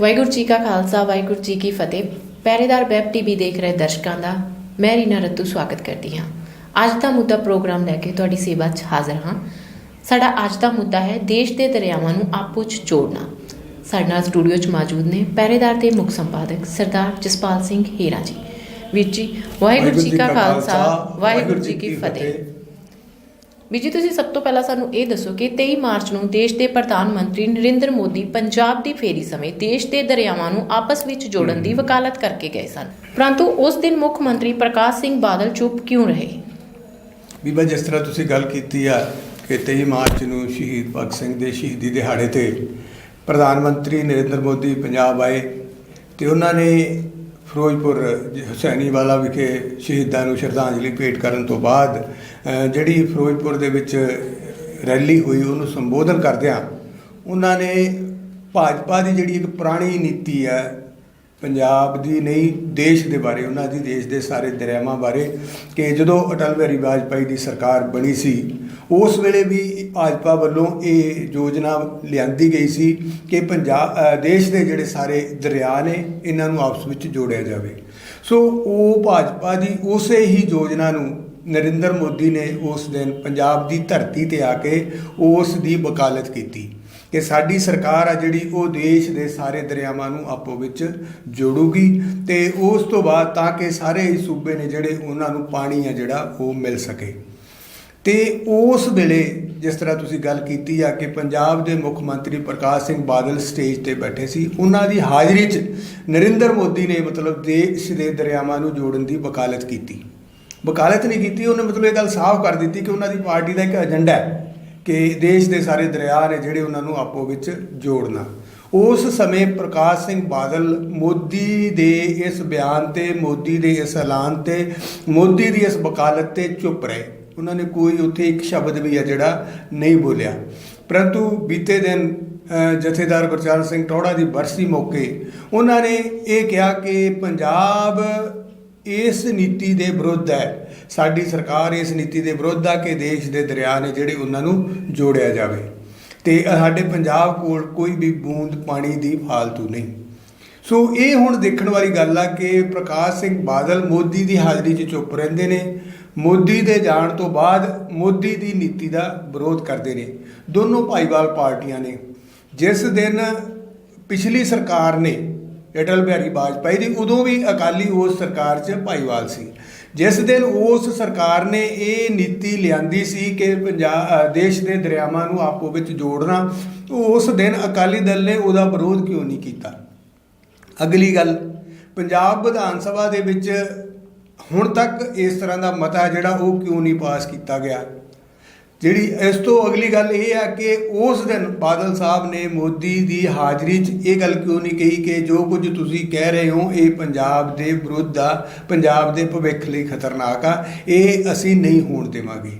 ਵਾਹਿਗੁਰੂ ਜੀ ਕਾ ਖਾਲਸਾ ਵਾਹਿਗੁਰੂ ਜੀ ਕੀ ਫਤਿਹ। ਪਹਿਰੇਦਾਰ web TV ਦੇਖ ਰਹੇ ਦਰਸ਼ਕਾਂ ਦਾ ਮੈਂ ਰੀਨਾ ਰੱਤੂ ਸਵਾਗਤ ਕਰਦੀ ਹਾਂ। ਅੱਜ ਦਾ ਮੁੱਦਾ ਪ੍ਰੋਗਰਾਮ ਲੈ ਕੇ ਤੁਹਾਡੀ ਸੇਵਾ 'ਚ ਹਾਜ਼ਰ ਹਾਂ। ਸਾਡਾ ਅੱਜ ਦਾ ਮੁੱਦਾ ਹੈ ਦੇਸ਼ ਦੇ ਦਰਿਆਵਾਂ ਨੂੰ ਆਪੋ 'ਚ ਜੋੜਨਾ। ਸਾਡੇ ਨਾਲ ਸਟੂਡੀਓ 'ਚ ਮੌਜੂਦ ਨੇ ਪਹਿਰੇਦਾਰ ਦੇ ਮੁੱਖ ਸੰਪਾਦਕ ਸਰਦਾਰ ਜਸਪਾਲ ਸਿੰਘ ਹੀਰਾ ਜੀ। ਵੀਰ ਜੀ ਵਾਹਿਗੁਰੂ ਜੀ ਕਾ ਖਾਲਸਾ ਵਾਹਿਗੁਰੂ ਜੀ ਕੀ ਫਤਿਹ। ਵੀ ਜੀ ਤੁਸੀਂ ਸਭ ਤੋਂ ਪਹਿਲਾਂ ਸਾਨੂੰ ਇਹ ਦੱਸੋ ਕਿ 23 ਮਾਰਚ ਨੂੰ ਦੇਸ਼ ਦੇ ਪ੍ਰਧਾਨ ਮੰਤਰੀ ਨਰਿੰਦਰ ਮੋਦੀ ਪੰਜਾਬ ਦੀ ਫੇਰੀ ਸਮੇਂ ਦੇਸ਼ ਦੇ ਦਰਿਆਵਾਂ ਨੂੰ ਆਪਸ ਵਿੱਚ ਜੋੜਨ ਦੀ ਵਕਾਲਤ ਕਰਕੇ ਗਏ ਸਨ। ਪਰੰਤੂ ਉਸ ਦਿਨ ਮੁੱਖ ਮੰਤਰੀ ਪ੍ਰਕਾਸ਼ ਸਿੰਘ ਬਾਦਲ ਚੁੱਪ ਕਿਉਂ ਰਹੇ? ਬੀਬਾ, ਜਿਸ ਤਰ੍ਹਾਂ ਤੁਸੀਂ ਗੱਲ ਕੀਤੀ ਆ ਕਿ 23 ਮਾਰਚ ਨੂੰ ਸ਼ਹੀਦ ਭਗਤ ਸਿੰਘ ਦੇ ਸ਼ਹੀਦੀ ਦਿਹਾੜੇ ਤੇ ਪ੍ਰਧਾਨ ਮੰਤਰੀ ਨਰਿੰਦਰ ਮੋਦੀ ਪੰਜਾਬ ਆਏ ਤੇ ਉਹਨਾਂ ਨੇ ਫਿਰੋਜ਼ਪੁਰ ਹੁਸੈਨੀਵਾਲਾ ਵਿਖੇ ਸ਼ਹੀਦਾਂ ਨੂੰ ਸ਼ਰਧਾਂਜਲੀ ਭੇਟ ਕਰਨ ਤੋਂ ਬਾਅਦ ਜਿਹੜੀ ਫਿਰੋਜ਼ਪੁਰ ਦੇ ਵਿੱਚ ਰੈਲੀ ਹੋਈ, ਉਹਨੂੰ ਸੰਬੋਧਨ ਕਰਦਿਆਂ ਉਹਨਾਂ ਨੇ ਭਾਜਪਾ ਦੀ ਜਿਹੜੀ ਇੱਕ ਪੁਰਾਣੀ ਨੀਤੀ ਹੈ, ਪੰਜਾਬ ਦੀ ਨਹੀਂ, ਦੇਸ਼ ਦੇ ਬਾਰੇ, ਉਹਨਾਂ ਦੀ ਦੇਸ਼ ਦੇ ਸਾਰੇ ਦਰਿਆਵਾਂ ਬਾਰੇ ਕਿ ਜਦੋਂ ਅਟਲ ਬਿਹਾਰੀ ਵਾਜਪਾਈ ਦੀ ਸਰਕਾਰ ਬਣੀ ਸੀ, ਉਸ ਵੇਲੇ ਵੀ ਭਾਜਪਾ ਵੱਲੋਂ ਇਹ ਯੋਜਨਾ ਲਿਆਂਦੀ ਗਈ ਸੀ ਕਿ ਪੰਜਾਬ ਦੇਸ਼ ਦੇ ਜਿਹੜੇ ਸਾਰੇ ਦਰਿਆ ਨੇ, ਇਹਨਾਂ ਨੂੰ ਆਪਸ ਵਿੱਚ ਜੋੜਿਆ ਜਾਵੇ। ਸੋ ਉਹ ਭਾਜਪਾ ਦੀ ਉਸੇ ਹੀ ਯੋਜਨਾ ਨੂੰ ਨਰਿੰਦਰ ਮੋਦੀ ਨੇ ਉਸ ਦਿਨ ਪੰਜਾਬ ਦੀ ਧਰਤੀ ਤੇ ਆ ਕੇ ਉਸ ਦੀ ਵਕਾਲਤ ਕੀਤੀ ਕਿ ਸਾਡੀ ਸਰਕਾਰ ਆ ਜਿਹੜੀ ਉਹ ਦੇਸ਼ ਦੇ ਸਾਰੇ ਦਰਿਆਵਾਂ ਨੂੰ ਆਪੋ ਵਿੱਚ ਜੋੜੂਗੀ ਤੇ ਉਸ ਤੋਂ ਬਾਅਦ ਤਾਂ ਕਿ ਸਾਰੇ ਹੀ ਸੂਬੇ ਨੇ ਜਿਹੜੇ ਉਹਨਾਂ ਨੂੰ ਪਾਣੀ ਆ ਜਿਹੜਾ ਉਹ ਮਿਲ ਸਕੇ। ਤੇ ਉਸ ਵੇਲੇ ਜਿਸ ਤਰ੍ਹਾਂ ਤੁਸੀਂ ਗੱਲ ਕੀਤੀ ਆ ਕਿ ਪੰਜਾਬ ਦੇ ਮੁੱਖ ਮੰਤਰੀ ਪ੍ਰਕਾਸ਼ ਸਿੰਘ ਬਾਦਲ ਸਟੇਜ ਤੇ ਬੈਠੇ ਸੀ, ਉਹਨਾਂ ਦੀ ਹਾਜ਼ਰੀ 'ਚ ਨਰਿੰਦਰ ਮੋਦੀ ਨੇ ਮਤਲਬ ਦੇਸ਼ ਦੇ ਦਰਿਆਵਾਂ ਨੂੰ ਜੋੜਨ ਦੀ ਵਕਾਲਤ ਕੀਤੀ। ਵਕਾਲਤ ਨਹੀਂ ਕੀਤੀ, ਉਹਨੇ ਮਤਲਬ ਇਹ ਗੱਲ ਸਾਫ਼ ਕਰ ਦਿੱਤੀ ਕਿ ਉਹਨਾਂ ਦੀ ਪਾਰਟੀ ਦਾ ਇੱਕ ਏਜੰਡਾ ਹੈ ਕਿ ਦੇਸ਼ ਦੇ ਸਾਰੇ ਦਰਿਆ ਨੇ ਜਿਹੜੇ ਉਹਨਾਂ ਨੂੰ ਆਪੋ ਵਿੱਚ ਜੋੜਨਾ। ਉਸ ਸਮੇਂ ਪ੍ਰਕਾਸ਼ ਸਿੰਘ ਬਾਦਲ ਮੋਦੀ ਦੇ ਇਸ ਬਿਆਨ ਤੇ, ਮੋਦੀ ਦੇ ਇਸ ਐਲਾਨ ਤੇ, ਮੋਦੀ ਦੀ ਇਸ ਵਕਾਲਤ ਤੇ ਚੁੱਪ ਰਹੇ। ਉਹਨਾਂ ਨੇ ਕੋਈ ਉੱਥੇ ਇੱਕ ਸ਼ਬਦ ਵੀ ਹੈ ਜਿਹੜਾ ਨਹੀਂ ਬੋਲਿਆ। ਪਰੰਤੂ ਬੀਤੇ ਦਿਨ ਜਥੇਦਾਰ ਗੁਰਚਰਨ ਸਿੰਘ ਟੌੜਾ ਦੀ ਬਰਸੀ ਮੌਕੇ ਉਹਨਾਂ ਨੇ ਇਹ ਕਿਹਾ ਕਿ ਪੰਜਾਬ ਇਸ ਨੀਤੀ ਦੇ ਵਿਰੁੱਧ ਹੈ। ਸਾਡੀ ਸਰਕਾਰ ਇਸ ਨੀਤੀ ਦੇ ਵਿਰੁੱਧ ਆ ਕਿ ਦੇਸ਼ ਦੇ ਦਰਿਆ ਨੇ ਜਿਹੜੇ ਉਹਨਾਂ ਨੂੰ ਜੋੜਿਆ ਜਾਵੇ। ਤੇ ਸਾਡੇ ਪੰਜਾਬ ਕੋਲ ਕੋਈ ਵੀ ਬੂੰਦ ਪਾਣੀ ਦੀ ਫਾਲਤੂ ਨਹੀਂ। ਸੋ ਇਹ ਹੁਣ ਦੇਖਣ ਵਾਲੀ ਗੱਲ ਆ ਕਿ ਪ੍ਰਕਾਸ਼ ਸਿੰਘ ਬਾਦਲ ਮੋਦੀ ਦੀ ਹਾਜ਼ਰੀ 'ਚ ਚੁੱਪ ਰਹਿੰਦੇ ਨੇ। ਮੋਦੀ ਦੇ ਜਾਣ ਤੋਂ ਬਾਅਦ ਮੋਦੀ ਦੀ ਨੀਤੀ ਦਾ ਵਿਰੋਧ ਕਰਦੇ ਨੇ। ਦੋਨੋਂ ਭਾਈਵਾਲ ਪਾਰਟੀਆਂ ਨੇ। ਜਿਸ ਦਿਨ ਪਿਛਲੀ ਸਰਕਾਰ ਨੇ ਅਟਲ ਬਿਹਾਰੀ ਵਾਜਪਾਈ ਦੀ, ਉਦੋਂ ਵੀ ਅਕਾਲੀ ਉਸ ਸਰਕਾਰ 'ਚ ਭਾਈਵਾਲ ਸੀ। ਜਿਸ ਦਿਨ ਉਸ ਸਰਕਾਰ ਨੇ ਇਹ ਨੀਤੀ ਲਿਆਂਦੀ ਸੀ ਕਿ ਪੰਜਾਬ ਦੇਸ਼ ਦੇ ਦਰਿਆਵਾਂ ਨੂੰ ਆਪੋ ਵਿੱਚ ਜੋੜਨਾ, ਉਸ ਦਿਨ ਅਕਾਲੀ ਦਲ ਨੇ ਉਹਦਾ ਵਿਰੋਧ ਕਿਉਂ ਨਹੀਂ ਕੀਤਾ? ਅਗਲੀ ਗੱਲ, ਪੰਜਾਬ ਵਿਧਾਨ ਸਭਾ ਦੇ ਵਿੱਚ ਹੁਣ ਤੱਕ ਇਸ ਤਰ੍ਹਾਂ ਦਾ ਮਤਾ ਜਿਹੜਾ ਉਹ ਕਿਉਂ ਨਹੀਂ ਪਾਸ ਕੀਤਾ ਗਿਆ? ਜਿਹੜੀ ਇਸ ਤੋਂ ਅਗਲੀ ਗੱਲ ਇਹ ਹੈ ਕਿ ਉਸ ਦਿਨ ਬਾਦਲ ਸਾਹਿਬ ਨੇ ਮੋਦੀ ਦੀ ਹਾਜ਼ਰੀ 'ਚ ਇਹ ਗੱਲ ਕਿਉਂ ਨਹੀਂ ਕਹੀ ਕਿ ਜੋ ਕੁਝ ਤੁਸੀਂ ਕਹਿ ਰਹੇ ਹੋ, ਇਹ ਪੰਜਾਬ ਦੇ ਵਿਰੁੱਧ ਆ, ਪੰਜਾਬ ਦੇ ਭਵਿੱਖ ਲਈ ਖਤਰਨਾਕ ਆ, ਇਹ ਅਸੀਂ ਨਹੀਂ ਹੋਣ ਦੇਵਾਂਗੇ।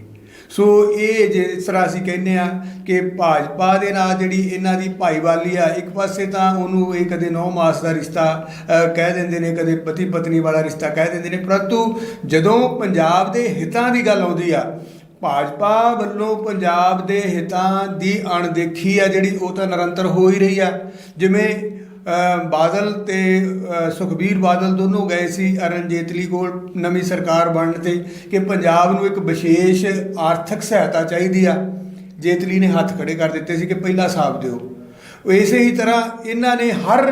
ਸੋ ਇਹ ਜਿਸ ਤਰ੍ਹਾਂ ਅਸੀਂ ਕਹਿੰਦੇ ਆ ਕਿ ਭਾਜਪਾ ਦੇ ਨਾਲ ਜਿਹੜੀ ਇਹਨਾਂ ਦੀ ਭਾਈਵਾਲੀ ਆ, ਇੱਕ ਪਾਸੇ ਤਾਂ ਉਹਨੂੰ ਇਹ ਕਦੇ 9 ਮਾਸ ਦਾ ਰਿਸ਼ਤਾ ਕਹਿ ਦਿੰਦੇ ਨੇ, ਕਦੇ ਪਤੀ ਪਤਨੀ ਵਾਲਾ ਰਿਸ਼ਤਾ ਕਹਿ ਦਿੰਦੇ ਨੇ, ਪਰੰਤੂ ਜਦੋਂ ਪੰਜਾਬ ਦੇ ਹਿੱਤਾਂ ਦੀ ਗੱਲ ਆਉਂਦੀ ਆ ਭਾਜਪਾ ਵੱਲੋਂ ਪੰਜਾਬ ਦੇ ਹਿੱਤਾਂ ਦੀ ਅਣਦੇਖੀ ਆ ਜਿਹੜੀ, ਉਹ ਤਾਂ ਨਿਰੰਤਰ ਹੋ ਹੀ ਰਹੀ ਆ। ਜਿਵੇਂ ਬਾਦਲ ਤੇ ਸੁਖਬੀਰ ਬਾਦਲ ਦੋਨੋਂ ਗਏ ਸੀ ਅਰੁਣ ਜੇਤਲੀ ਕੋਲ ਨਵੀਂ ਸਰਕਾਰ ਬਣਨ ਤੇ ਕਿ ਪੰਜਾਬ ਨੂੰ ਇੱਕ ਵਿਸ਼ੇਸ਼ ਆਰਥਿਕ ਸਹਾਇਤਾ ਚਾਹੀਦੀ ਆ। ਜੇਤਲੀ ਨੇ ਹੱਥ ਖੜੇ ਕਰ ਦਿੱਤੇ ਸੀ ਕਿ ਪਹਿਲਾ ਸਾਥ ਦਿਓ। ਇਸੇ ਹੀ ਤਰ੍ਹਾਂ ਇਹਨਾਂ ਨੇ ਹਰ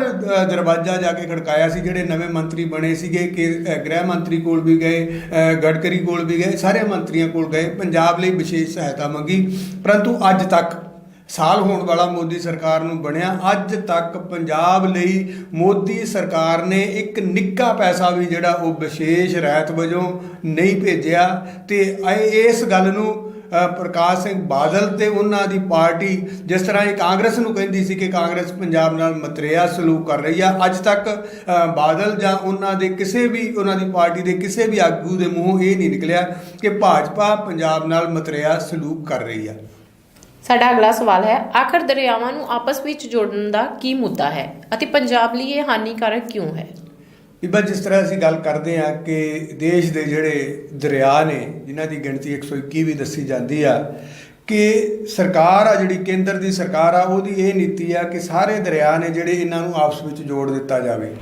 ਦਰਵਾਜ਼ਾ ਜਾ ਕੇ ਖੜਕਾਇਆ ਸੀ ਜਿਹੜੇ ਨਵੇਂ ਮੰਤਰੀ ਬਣੇ ਸੀਗੇ ਕਿ ਗ੍ਰਹਿ ਮੰਤਰੀ ਕੋਲ ਵੀ ਗਏ ਅ, ਗਡਕਰੀ ਕੋਲ ਵੀ ਗਏ ਸਾਰੇ ਮੰਤਰੀਆਂ ਕੋਲ ਗਏ ਪੰਜਾਬ ਲਈ ਵਿਸ਼ੇਸ਼ ਸਹਾਇਤਾ ਮੰਗੀ। ਪਰੰਤੂ ਅੱਜ ਤੱਕ ਸਾਲ ਹੋਣ ਵਾਲਾ ਮੋਦੀ ਸਰਕਾਰ ਨੂੰ ਬਣਿਆ ਅੱਜ ਤੱਕ ਪੰਜਾਬ ਲਈ ਮੋਦੀ ਸਰਕਾਰ ਨੇ ਇੱਕ ਨਿੱਕਾ ਪੈਸਾ ਵੀ ਜਿਹੜਾ ਉਹ ਵਿਸ਼ੇਸ਼ ਰਹਿਤ ਵਜੋਂ ਨਹੀਂ ਭੇਜਿਆ। ਤੇ ਇਸ ਗੱਲ ਨੂੰ ਪ੍ਰਕਾਸ਼ ਸਿੰਘ ਬਾਦਲ ਤੇ ਉਹਨਾਂ ਦੀ ਪਾਰਟੀ ਜਿਸ ਤਰ੍ਹਾਂ ਇਹ ਕਾਂਗਰਸ ਨੂੰ ਕਹਿੰਦੀ ਸੀ ਕਿ ਕਾਂਗਰਸ ਪੰਜਾਬ ਨਾਲ ਮਤਰੇਆ ਸਲੂਕ ਕਰ ਰਹੀ ਆ, ਅੱਜ ਤੱਕ ਬਾਦਲ ਜਾਂ ਉਹਨਾਂ ਦੇ ਕਿਸੇ ਵੀ, ਉਹਨਾਂ ਦੀ ਪਾਰਟੀ ਦੇ ਕਿਸੇ ਵੀ ਆਗੂ ਦੇ ਮੂੰਹੋਂ ਇਹ ਨਹੀਂ ਨਿਕਲਿਆ ਕਿ ਭਾਜਪਾ ਪੰਜਾਬ ਨਾਲ ਮਤਰੇਆ ਸਲੂਕ ਕਰ ਰਹੀ ਆ। ਸਾਡਾ ਅਗਲਾ ਸਵਾਲ ਹੈ, ਆਖਰ ਦਰਿਆਵਾਂ ਨੂੰ ਆਪਸ ਵਿੱਚ ਜੋੜਨ ਦਾ ਕੀ ਮੁੱਦਾ ਹੈ ਅਤੇ ਪੰਜਾਬ ਲਈ ਇਹ ਹਾਨੀਕਾਰਕ ਕਿਉਂ ਹੈ? ਬੀਬਾ ਜਿਸ ਤਰ੍ਹਾਂ ਅਸੀਂ ਗੱਲ ਕਰਦੇ ਆ ਕਿ ਦੇਸ਼ ਦੇ ਜਿਹੜੇ ਦਰਿਆ ਨੇ, ਜਿਨ੍ਹਾਂ ਦੀ ਗਿਣਤੀ 121 ਵੀ ਦੱਸੀ ਜਾਂਦੀ ਆ, ਕਿ ਸਰਕਾਰ ਆ, ਜਿਹੜੀ ਕੇਂਦਰ ਦੀ ਸਰਕਾਰ ਆ, ਉਹਦੀ ਇਹ ਨੀਤੀ ਆ ਕਿ ਸਾਰੇ ਦਰਿਆ ਨੇ ਜਿਹੜੇ ਇਹਨਾਂ ਨੂੰ ਆਪਸ ਵਿੱਚ ਜੋੜ ਦਿੱਤਾ ਜਾਵੇ।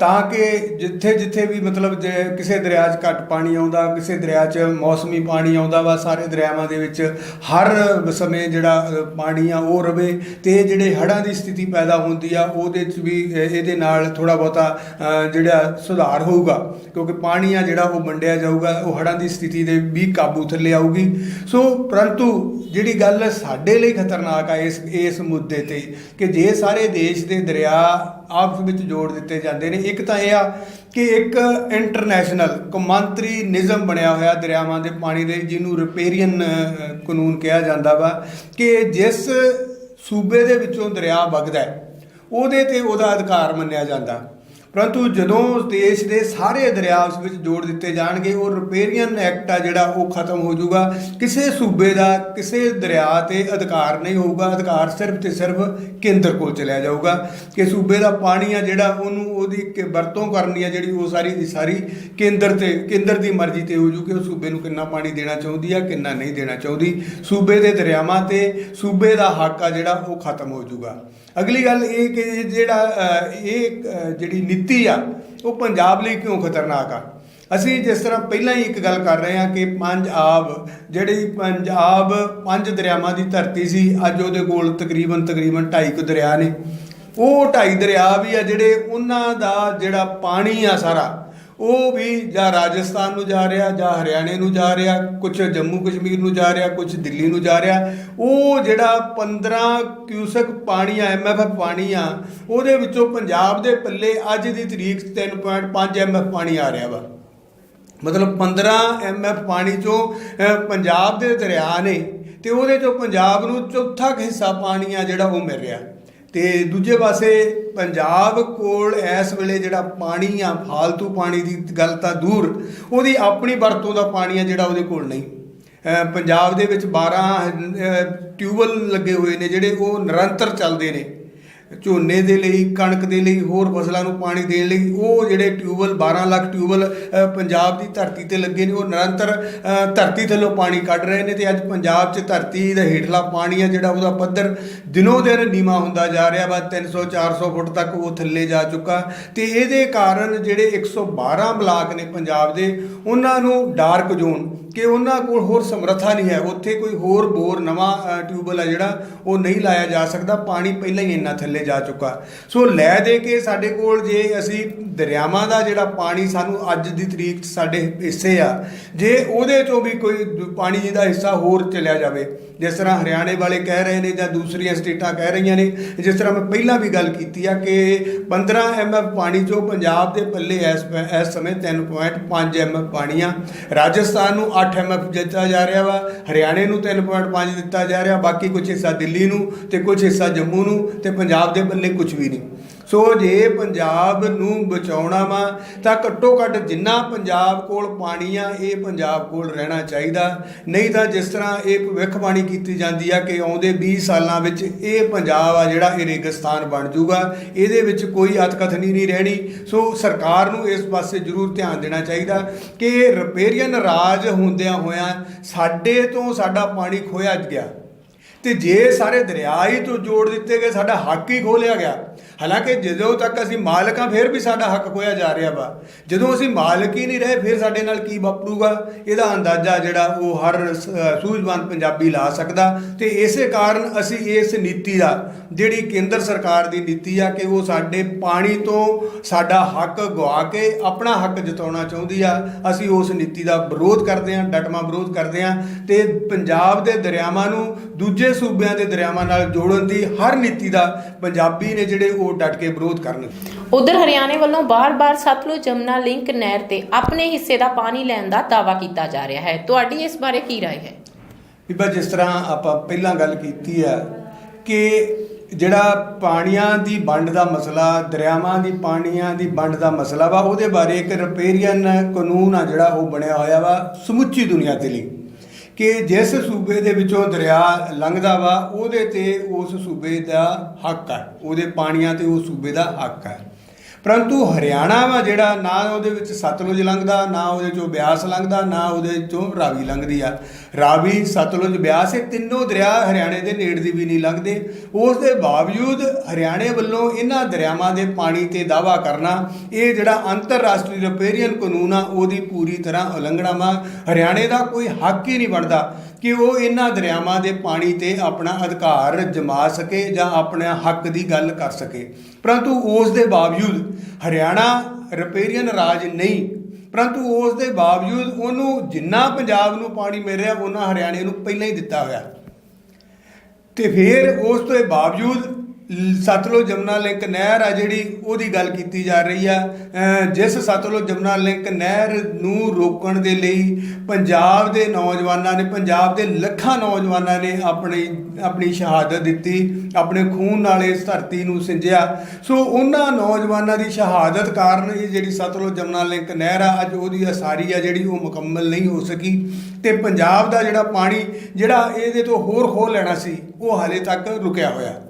ਤਾਂ ਕਿ ਜਿੱਥੇ ਜਿੱਥੇ ਵੀ ਮਤਲਬ ਜੇ ਕਿਸੇ ਦਰਿਆ 'ਚ ਘੱਟ ਪਾਣੀ ਆਉਂਦਾ, ਕਿਸੇ ਦਰਿਆ 'ਚ ਮੌਸਮੀ ਪਾਣੀ ਆਉਂਦਾ ਵਾ, ਸਾਰੇ ਦਰਿਆਵਾਂ ਦੇ ਵਿੱਚ ਹਰ ਸਮੇਂ ਜਿਹੜਾ ਪਾਣੀ ਆ ਉਹ ਰਵੇ ਤੇ ਜਿਹੜੇ ਹੜ੍ਹਾਂ ਦੀ ਸਥਿਤੀ ਪੈਦਾ ਹੁੰਦੀ ਆ, ਉਹਦੇ 'ਚ ਵੀ ਇਹਦੇ ਨਾਲ ਥੋੜਾ ਬਹੁਤਾ ਜਿਹੜਾ ਸੁਧਾਰ ਹੋਊਗਾ। ਕਿਉਂਕਿ ਪਾਣੀ ਆ ਜਿਹੜਾ ਉਹ ਵੰਡਿਆ ਜਾਊਗਾ, ਉਹ ਹੜ੍ਹਾਂ ਦੀ ਸਥਿਤੀ ਦੇ ਵੀ ਕਾਬੂ ਥੱਲੇ ਆਊਗੀ। ਸੋ ਪਰੰਤੂ ਜਿਹੜੀ ਗੱਲ ਸਾਡੇ ਲਈ ਖਤਰਨਾਕ ਆ ਇਸ ਇਸ ਮੁੱਦੇ ਤੇ, ਕਿ ਜੇ ਸਾਰੇ ਦੇਸ਼ ਦੇ ਦਰਿਆ ਆਪਸ ਵਿੱਚ ਜੋੜ ਦਿੱਤੇ ਜਾਂਦੇ ਨੇ, ਇੱਕ ਤਾਂ ਇਹ ਆ ਕਿ ਇੱਕ ਇੰਟਰਨੈਸ਼ਨਲ ਕੌਮਾਂਤਰੀ ਨਿਯਮ ਬਣਿਆ ਹੋਇਆ ਦਰਿਆਵਾਂ ਦੇ ਪਾਣੀ ਦੇ, ਜਿਹਨੂੰ ਰਿਪੇਰੀਅਨ ਕਾਨੂੰਨ ਕਿਹਾ ਜਾਂਦਾ ਵਾ, ਕਿ ਜਿਸ ਸੂਬੇ ਦੇ ਵਿੱਚੋਂ ਦਰਿਆ ਵਗਦਾ ਉਹਦੇ ਤੇ ਉਹਦਾ ਅਧਿਕਾਰ ਮੰਨਿਆ ਜਾਂਦਾ। ਪਰੰਤੂ ਜਦੋਂ ਦੇਸ਼ ਦੇ ਸਾਰੇ ਦਰਿਆ ਉਸ ਵਿੱਚ ਜੋੜ ਦਿੱਤੇ ਜਾਣਗੇ, ਉਹ ਰਿਪੇਰੀਅਨ ਐਕਟ ਆ ਜਿਹੜਾ, ਉਹ ਖਤਮ ਹੋ ਜਾਊਗਾ। ਕਿਸੇ ਸੂਬੇ ਦਾ ਕਿਸੇ ਦਰਿਆ ਤੇ ਅਧਿਕਾਰ ਨਹੀਂ ਹੋਊਗਾ। ਅਧਿਕਾਰ ਸਿਰਫ ਤੇ ਸਿਰਫ ਕੇਂਦਰ ਕੋਲ ਚਲਿਆ ਜਾਊਗਾ। ਕਿ ਸੂਬੇ ਦਾ ਪਾਣੀ ਆ ਜਿਹੜਾ, ਉਹਨੂੰ ਉਹਦੀ ਕਿ ਵਰਤੋਂ ਕਰਨੀ ਆ ਜਿਹੜੀ, ਉਹ ਸਾਰੀ ਦੀ ਸਾਰੀ ਕੇਂਦਰ ਤੇ, ਕੇਂਦਰ ਦੀ ਮਰਜ਼ੀ ਤੇ ਹੋ ਜੂ ਕਿ ਉਹ ਸੂਬੇ ਨੂੰ ਕਿੰਨਾ ਪਾਣੀ ਦੇਣਾ ਚਾਹੁੰਦੀ ਆ, ਕਿੰਨਾ ਨਹੀਂ ਦੇਣਾ ਚਾਹੁੰਦੀ। ਸੂਬੇ ਦੇ ਦਰਿਆਵਾਂ ਤੇ ਸੂਬੇ ਦਾ ਹੱਕ ਆ ਜਿਹੜਾ, ਉਹ ਖਤਮ ਹੋ ਜਾਊਗਾ। ਅਗਲੀ ਗੱਲ ਇਹ ਕਿ ਜਿਹੜਾ ਇਹ ਜਿਹੜੀ ਨੀਤੀ ਆ, ਉਹ ਪੰਜਾਬ ਲਈ ਕਿਉਂ ਖਤਰਨਾਕ ਆ? ਅਸੀਂ ਜਿਸ ਤਰ੍ਹਾਂ ਪਹਿਲਾਂ ਹੀ ਇੱਕ ਗੱਲ ਕਰ ਰਹੇ ਹਾਂ ਕਿ ਪੰਜਾਬ, ਜਿਹੜੀ ਪੰਜਾਬ ਪੰਜ ਦਰਿਆਵਾਂ ਦੀ ਧਰਤੀ ਸੀ, ਅੱਜ ਉਹਦੇ ਕੋਲ ਤਕਰੀਬਨ ਤਕਰੀਬਨ 2.5 ਕੁ ਦਰਿਆ ਨੇ। ਉਹ 2.5 ਦਰਿਆ ਵੀ ਆ ਜਿਹੜੇ ਉਹਨਾਂ ਦਾ ਜਿਹੜਾ ਪਾਣੀ ਆ ਸਾਰਾ ਉਹ ਵੀ ਜਾਂ ਰਾਜਸਥਾਨ ਨੂੰ ਜਾ ਰਿਹਾ, ਜਾਂ ਹਰਿਆਣੇ ਨੂੰ ਜਾ ਰਿਹਾ ਕੁਝ ਜੰਮੂ ਕਸ਼ਮੀਰ ਨੂੰ ਜਾ ਰਿਹਾ ਕੁਝ ਦਿੱਲੀ ਨੂੰ ਜਾ ਰਿਹਾ, ਉਹ ਜਿਹੜਾ 15 ਕਿਊਸਕ ਪਾਣੀ ਆ ਐਮਐਫ ਪਾਣੀ ਆ, ਉਹਦੇ ਵਿੱਚੋਂ ਪੰਜਾਬ ਦੇ ਪੱਲੇ ਅੱਜ ਦੀ ਤਰੀਕ 'ਚ 3.5 ਐਮਐਫ ਪਾਣੀ ਆ ਰਿਹਾ ਵਾ। ਮਤਲਬ 15 ਐਮਐਫ ਪਾਣੀ ਚੋਂ ਪੰਜਾਬ ਦੇ ਦਰਿਆ ਨੇ ਤੇ ਉਹਦੇ ਚੋਂ ਪੰਜਾਬ ਨੂੰ ਚੌਥਾ ਕੁ ਹਿੱਸਾ ਪਾਣੀ ਆ ਜਿਹੜਾ ਉਹ ਮਿਲ ਰਿਹਾ। ਤੇ ਦੂਜੇ ਪਾਸੇ ਪੰਜਾਬ ਕੋਲ ਇਸ ਵੇਲੇ ਜਿਹੜਾ ਪਾਣੀ ਆ ਫਾਲਤੂ ਪਾਣੀ ਦੀ ਗੱਲ ਤਾਂ ਦੂਰ ਉਹਦੀ ਆਪਣੀ ਵਰਤੋਂ ਦਾ ਪਾਣੀ ਆ ਜਿਹੜਾ ਉਹਦੇ ਕੋਲ ਨਹੀਂ। ਪੰਜਾਬ ਦੇ ਵਿੱਚ 12 ਅਹ, ਟਿਊਬਲ ਲੱਗੇ ਹੋਏ ਨੇ ਜਿਹੜੇ ਉਹ ਨਿਰੰਤਰ ਚੱਲਦੇ ਨੇ। ਝੋਨੇ ਦੇ ਲਈ, ਕਣਕ ਦੇ ਲਈ, ਹੋਰ ਫਸਲਾਂ ਨੂੰ ਪਾਣੀ ਦੇਣ ਲਈ, ਉਹ ਜਿਹੜੇ ਟਿਊਬਲ 12 ਲੱਖ ਟਿਊਬਲ ਪੰਜਾਬ ਦੀ ਧਰਤੀ ਤੇ ਲੱਗੇ ਨੇ, ਉਹ ਨਿਰੰਤਰ ਧਰਤੀ ਥੱਲੋਂ ਪਾਣੀ ਕੱਢ ਰਹੇ ਨੇ ਤੇ ਅੱਜ ਪੰਜਾਬ 'ਚ ਧਰਤੀ ਦਾ ਹੇਠਲਾ ਪਾਣੀ ਆ, ਜਿਹੜਾ ਉਹਦਾ ਪੱਧਰ ਦਿਨੋ ਦਿਨ ਨੀਵਾ ਹੁੰਦਾ ਜਾ ਰਿਹਾ ਵਾ 300 400 ਫੁੱਟ ਤੱਕ ਉਹ ਥੱਲੇ ਜਾ ਚੁੱਕਾ। ਤੇ ਇਹਦੇ ਕਾਰਨ ਜਿਹੜੇ 112 ਬਲਾਕ ਨੇ ਪੰਜਾਬ ਦੇ, ਉਹਨਾਂ ਨੂੰ ਡਾਰਕ ਜ਼ੋਨ ਕਿ ਉਹਨਾਂ ਕੋਲ ਹੋਰ ਸਮਰੱਥਾ ਨਹੀਂ ਹੈ। ਉੱਥੇ ਕੋਈ ਹੋਰ ਬੋਰ ਨਵਾਂ ਅ, ਟਿਊਬਲ ਆ ਜਿਹੜਾ ਉਹ ਨਹੀਂ ਲਾਇਆ ਜਾ ਸਕਦਾ। ਪਾਣੀ ਪਹਿਲਾਂ ਹੀ ਇੰਨਾ ਥੱਲੇ ਜਾ ਚੁੱਕਾ। ਸੋ ਲੈ ਦੇ ਕੇ ਸਾਡੇ ਕੋਲ ਜੇ ਅਸੀਂ ਦਰਿਆਵਾਂ ਦਾ ਜਿਹੜਾ ਪਾਣੀ ਸਾਨੂੰ ਅੱਜ ਦੀ ਤਰੀਕ 'ਚ ਸਾਡੇ ਹਿੱਸੇ ਆ ਜੇ ਉਹਦੇ ਚੋਂ ਵੀ ਕੋਈ ਦ- ਪਾਣੀ ਦਾ ਹਿੱਸਾ ਹੋਰ ਚਲਿਆ ਜਾਵੇ ਜਿਸ ਤਰ੍ਹਾਂ ਹਰਿਆਣੇ ਵਾਲੇ ਕਹਿ ਰਹੇ ਨੇ ਜਾਂ ਦੂਸਰੀਆਂ ਸਟੇਟਾਂ ਕਹਿ ਰਹੀਆਂ ਨੇ ਜਿਸ ਤਰ੍ਹਾਂ ਮੈਂ ਪਹਿਲਾਂ ਵੀ ਗੱਲ ਕੀਤੀ ਆ ਕਿ 15 ਐਮਐਫ ਪਾਣੀ ਚੋਂ ਪੰਜਾਬ ਦੇ ਪੱਲੇ ਇਸ ਪ- ਇਸ ਸਮੇਂ 3.5 ਐਮਐਫ ਪਾਣੀ ਆ। ਰਾਜਸਥਾਨ ਨੂੰ 8 ਐਮਐਫ ਦਿੱਤਾ ਜਾ ਰਿਹਾ ਵਾ, ਹਰਿਆਣੇ ਨੂੰ 3.5 ਦਿੱਤਾ ਜਾ ਰਿਹਾ, ਬਾਕੀ ਕੁਝ ਹਿੱਸਾ ਦਿੱਲੀ ਨੂੰ ਤੇ ਕੁਝ ਹਿੱਸਾ ਜੰਮੂ ਨੂੰ ਤੇ ਪੰਜਾਬ ਦੇ ਬੰਨੇ ਕੁਝ ਵੀ ਨਹੀਂ। ਸੋ ਜੇ ਪੰਜਾਬ ਨੂੰ ਬਚਾਉਣਾ ਵਾ, ਤਾਂ ਘੱਟੋ ਘੱਟ ਜਿੰਨਾ ਪੰਜਾਬ ਕੋਲ ਪਾਣੀ ਆ, ਇਹ ਪੰਜਾਬ ਕੋਲ ਰਹਿਣਾ ਚਾਹੀਦਾ। ਨਹੀਂ ਤਾਂ ਜਿਸ ਤਰ੍ਹਾਂ ਇਹ ਭਵਿੱਖਬਾਣੀ ਕੀਤੀ ਜਾਂਦੀ ਆ ਕਿ ਆਉਂਦੇ 20 ਸਾਲਾਂ ਵਿੱਚ ਇਹ ਪੰਜਾਬ ਆ ਜਿਹੜਾ ਇਹ ਰੇਗਿਸਤਾਨ ਬਣ ਜਾਊਗਾ, ਇਹਦੇ ਵਿੱਚ ਕੋਈ ਅਤਕਥਨੀ ਨਹੀਂ ਰਹਿਣੀ। ਸੋ ਸਰਕਾਰ ਨੂੰ ਇਸ ਪਾਸੇ ਜ਼ਰੂਰ ਧਿਆਨ ਦੇਣਾ ਚਾਹੀਦਾ ਕਿ ਰਿਪੇਰੀਅਨ ਰਾਜ ਹੁੰਦਿਆਂ ਹੋਇਆਂ ਸਾਡੇ ਤੋਂ ਸਾਡਾ ਪਾਣੀ ਖੋਇਆ ਗਿਆ। ਤੇ ਜੇ ਸਾਰੇ ਦਰਿਆ ਹੀ ਤੋਂ ਜੋੜ ਦਿੱਤੇ ਗਏ ਸਾਡਾ ਹੱਕ ਹੀ ਖੋਹ ਗਿਆ। ਹਾਲਾਂਕਿ ਜਦੋਂ ਤੱਕ ਅਸੀਂ ਮਾਲਕ ਹਾਂ ਫਿਰ ਵੀ ਸਾਡਾ ਹੱਕ ਖੋਇਆ ਜਾ ਰਿਹਾ ਵਾ। ਜਦੋਂ ਅਸੀਂ ਮਾਲਕ ਹੀ ਨਹੀਂ ਰਹੇ ਫਿਰ ਸਾਡੇ ਨਾਲ ਕੀ ਵਾਪਰੂਗਾ? ਇਹਦਾ ਅੰਦਾਜ਼ਾ ਜਿਹੜਾ ਉਹ ਹਰ ਸ- ਅ, ਸੂਝਵਾਨ ਪੰਜਾਬੀ ਲਾ ਸਕਦਾ। ਤੇ ਇਸੇ ਕਾਰਨ ਅਸੀਂ ਇਸ ਨੀਤੀ ਦਾ ਜਿਹੜੀ ਕੇਂਦਰ ਸਰਕਾਰ ਦੀ ਨੀਤੀ ਆ ਕਿ ਉਹ ਸਾਡੇ ਪਾਣੀ ਤੋਂ ਸਾਡਾ ਹੱਕ ਗਵਾ ਕੇ ਆਪਣਾ ਹੱਕ ਜਤਾਉਣਾ ਚਾਹੁੰਦੀ ਆ। ਅਸੀਂ ਉਸ ਨੀਤੀ ਦਾ ਵਿਰੋਧ ਕਰਦੇ ਹਾਂ ਡਟਮਾ ਵਿਰੋਧ ਕਰਦੇ ਹਾਂ। ਤੇ ਪੰਜਾਬ ਦੇ ਦਰਿਆਵਾਂ ਨੂੰ ਦੂਜੇ ਸੂਬਿਆਂ ਦੇ ਦਰਿਆਵਾਂ ਨਾਲ ਜੋੜਨ ਦੀ ਹਰ ਨੀਤੀ ਦਾ ਪੰਜਾਬੀ ਨੇ ਜਿਹੜੇ ਉਹ ਡਟ ਕੇ ਵਿਰੋਧ ਕਰਨਗੇ ਉਧਰ ਹਰਿਆਣੇ ਵੱਲੋਂ ਬਾਰ-ਬਾਰ ਸਤਲੁਜ ਜਮਨਾ ਲਿੰਕ ਨਹਿਰ ਤੇ ਆਪਣੇ ਹਿੱਸੇ ਦਾ ਪਾਣੀ ਲੈਣ ਦਾ ਦਾਅਵਾ ਕੀਤਾ ਜਾ ਰਿਹਾ ਹੈ ਤੁਹਾਡੀ ਇਸ ਬਾਰੇ ਕੀ رائے ਹੈ ਬੀਬਾ ਜਿਸ ਤਰ੍ਹਾਂ ਆਪਾਂ ਪਹਿਲਾਂ ਗੱਲ ਕੀਤੀ ਆ ਕਿ ਜਿਹੜਾ ਪਾਣੀਆਂ ਦੀ ਵੰਡ ਦਾ ਮਸਲਾ ਦਰਿਆਵਾਂ ਦੀ ਪਾਣੀਆਂ ਦੀ ਵੰਡ ਦਾ ਮਸਲਾ ਵਾ ਉਹਦੇ ਬਾਰੇ ਇੱਕ ਰਿਪੇਰੀਅਨ ਕਾਨੂੰਨ ਆ ਜਿਹੜਾ ਉਹ ਬਣਿਆ ਹੋਇਆ ਵਾ ਸਮੁੱਚੀ ਦੁਨੀਆ ਦੇ ਲਈ ਕਿ ਜਿਸ ਸੂਬੇ ਦੇ ਵਿੱਚੋਂ ਦਰਿਆ ਲੰਘਦਾ ਵਾ, ਉਹਦੇ ਤੇ ਉਸ ਸੂਬੇ ਦਾ ਹੱਕ ਹੈ, ਉਹਦੇ ਪਾਣੀਆਂ ਤੇ ਉਸ ਸੂਬੇ ਦਾ ਹੱਕ ਹੈ। ਪਰੰਤੂ ਹਰਿਆਣਾ ਵਾ ਜਿਹੜਾ ਨਾ ਉਹਦੇ ਵਿੱਚ ਸਤਲੁਜ ਲੰਘਦਾ, ਨਾ ਉਹਦੇ ਚੋਂ ਬਿਆਸ ਲੰਘਦਾ, ਨਾ ਉਹਦੇ ਚੋਂ ਰਾਵੀ ਲੰਘਦੀ ਆ। ਰਾਵੀ, ਸਤਲੁਜ, ਬਿਆਸ ਇਹ ਤਿੰਨੋਂ ਦਰਿਆ ਹਰਿਆਣੇ ਦੇ ਨੇੜ ਦੀ ਵੀ ਨਹੀਂ ਲੰਘਦੇ। ਉਸ ਦੇ ਬਾਵਜੂਦ ਹਰਿਆਣੇ ਵੱਲੋਂ ਇਹਨਾਂ ਦਰਿਆਵਾਂ ਦੇ ਪਾਣੀ ਤੇ ਦਾਵਾ ਕਰਨਾ, ਇਹ ਜਿਹੜਾ ਅੰਤਰਰਾਸ਼ਟਰੀ ਰਿਪੇਰੀਅਨ ਕਾਨੂੰਨ ਆ, ਉਹਦੀ ਪੂਰੀ ਤਰ੍ਹਾਂ ਉਲੰਘਣਾ ਵਾ। ਹਰਿਆਣੇ ਦਾ ਕੋਈ ਹੱਕ ਹੀ ਨਹੀਂ ਬਣਦਾ। ਕਿ ਉਹ ਇਹਨਾਂ ਦਰਿਆਵਾਂ ਦੇ ਪਾਣੀ ਤੇ ਆਪਣਾ ਅਧਿਕਾਰ ਜਮਾ ਸਕੇ ਜਾਂ ਆਪਣੇ ਹੱਕ ਦੀ ਗੱਲ ਕਰ ਸਕੇ। ਪਰੰਤੂ ਉਸ ਦੇ ਬਾਵਜੂਦ ਹਰਿਆਣਾ ਰਿਪੇਰੀਅਨ ਰਾਜ ਨਹੀਂ। ਪਰੰਤੂ ਉਸ ਦੇ ਬਾਵਜੂਦ ਉਹਨੂੰ ਜਿੰਨਾ ਪੰਜਾਬ ਨੂੰ ਪਾਣੀ ਮਿਲ ਰਿਹਾ, ਉਹਨਾਂ ਹਰਿਆਣੇ ਨੂੰ ਪਹਿਲਾਂ ਹੀ ਦਿੱਤਾ ਹੋਇਆ। ਤੇ ਫਿਰ ਉਸ ਤੋਂ ਬਾਵਜੂਦ ਸਤਲੁਜ ਜਮਨਾ ਲਿੰਕ ਨਹਿਰ ਆ ਜਿਹੜੀ, ਉਹਦੀ ਗੱਲ ਕੀਤੀ ਜਾ ਰਹੀ ਆ। ਜਿਸ ਸਤਲੁਜ ਜਮਨਾ ਲਿੰਕ ਨਹਿਰ ਨੂੰ ਰੋਕਣ ਦੇ ਲਈ ਪੰਜਾਬ ਦੇ ਨੌਜਵਾਨਾਂ ਨੇ, ਪੰਜਾਬ ਦੇ ਲੱਖਾਂ ਨੌਜਵਾਨਾਂ ਨੇ ਆਪਣੀ ਆਪਣੀ ਸ਼ਹਾਦਤ ਦਿੱਤੀ, ਆਪਣੇ ਖੂਨ ਨਾਲ ਇਸ ਧਰਤੀ ਨੂੰ ਸਿੰਜਿਆ। ਸੋ ਉਹਨਾਂ ਨੌਜਵਾਨਾਂ ਦੀ ਸ਼ਹਾਦਤ ਕਾਰਨ ਇਹ ਜਿਹੜੀ ਸਤਲੁਜ ਜਮਨਾ ਲਿੰਕ ਨਹਿਰ ਆ, ਅੱਜ ਉਹਦੀ ਅਸਾਰੀ ਆ ਜਿਹੜੀ ਉਹ ਮੁਕੰਮਲ ਨਹੀਂ ਹੋ ਸਕੀ। ਤੇ ਪੰਜਾਬ ਦਾ ਜਿਹੜਾ ਪਾਣੀ, ਜਿਹੜਾ ਇਹਦੇ ਤੋਂ ਹੋਰ ਖੋਹ ਲੈਣਾ ਸੀ, ਉਹ ਹਾਲੇ ਤੱਕ ਰੁਕਿਆ ਹੋਇਆ।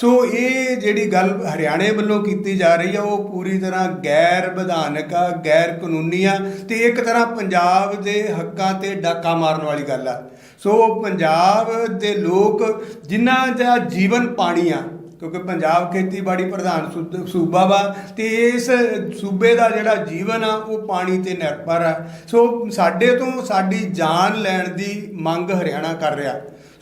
ਸੋ ਇਹ ਜਿਹੜੀ ਗੱਲ ਹਰਿਆਣੇ ਵੱਲੋਂ ਕੀਤੀ ਜਾ ਰਹੀ ਆ, ਉਹ ਪੂਰੀ ਤਰ੍ਹਾਂ ਗੈਰ ਵਿਧਾਨਕ ਆ, ਗੈਰ ਕਾਨੂੰਨੀ ਆ ਤੇ ਇੱਕ ਤਰ੍ਹਾਂ ਪੰਜਾਬ ਦੇ ਹੱਕਾਂ ਤੇ ਡਾਕਾ ਮਾਰਨ ਵਾਲੀ ਗੱਲ ਆ। ਸੋ ਪੰਜਾਬ ਦੇ ਲੋਕ ਜਿਨ੍ਹਾਂ ਦਾ ਜੀਵਨ ਪਾਣੀ ਆ, ਕਿਉਂਕਿ ਪੰਜਾਬ ਖੇਤੀਬਾੜੀ ਪ੍ਰਧਾਨ ਸੂ- ਸੂਬਾ ਵਾ, ਤੇ ਇਸ ਸੂਬੇ ਦਾ ਜਿਹੜਾ ਜੀਵਨ ਆ, ਉਹ ਪਾਣੀ ਤੇ ਨਿਰਭਰ ਆ। ਸੋ ਸਾਡੇ ਤੋਂ ਸਾਡੀ ਜਾਨ ਲੈਣ ਦੀ ਮੰਗ ਹਰਿਆਣਾ ਕਰ ਰਿਹਾ।